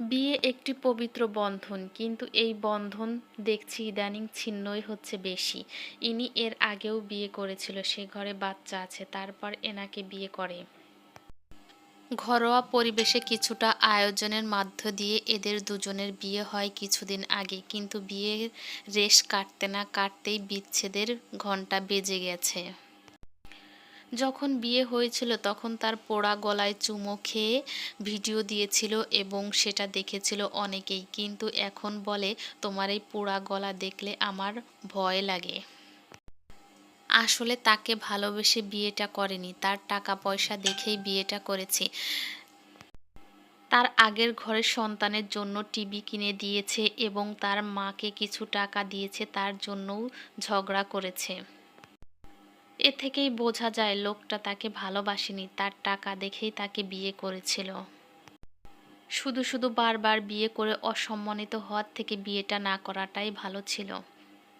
বিয়ে একটি পবিত্র বন্ধন, কিন্তু এই বন্ধন দেখছি ইদানিং ছিন্নই হচ্ছে বেশি। ইনি এর আগেও বিয়ে করেছিল, সে ঘরে বাচ্চা আছে, তারপর এনাকে বিয়ে করে। ঘরোয়া পরিবেশে কিছুটা আয়োজনের মধ্য দিয়ে এদের দুজনের বিয়ে হয় কিছুদিন আগে, কিন্তু বিয়ের রেশ কাটতে না কাটতেই বিচ্ছেদের ঘণ্টা বেজে গেছে। যখন বিয়ে হয়েছিল তখন তার পোড়া গলায় চুমো খেয়ে ভিডিও দিয়েছিল এবং সেটা দেখেছিল অনেকেই। কিন্তু এখন বলে, তোমার এই পোড়া গলা দেখলে আমার ভয় লাগে। আসলে তাকে ভালোবেসে বিয়েটা করেনি। তার টাকা পয়সা দেখেই বিয়েটা করেছে। তার আগের ঘরের সন্তানের জন্য টিভি কিনে দিয়েছে এবং তার মাকে কিছু টাকা দিয়েছে, তার জন্যও ঝগড়া করেছে। এ থেকেই বোঝা যায় লোকটা তাকে ভালোবাসেনি, তার টাকা দেখেই তাকে বিয়ে করেছিল। শুধু শুধু বারবার বিয়ে করে অসম্মানিত হওয়ার থেকে বিয়েটা না করাটাই ভালো ছিল।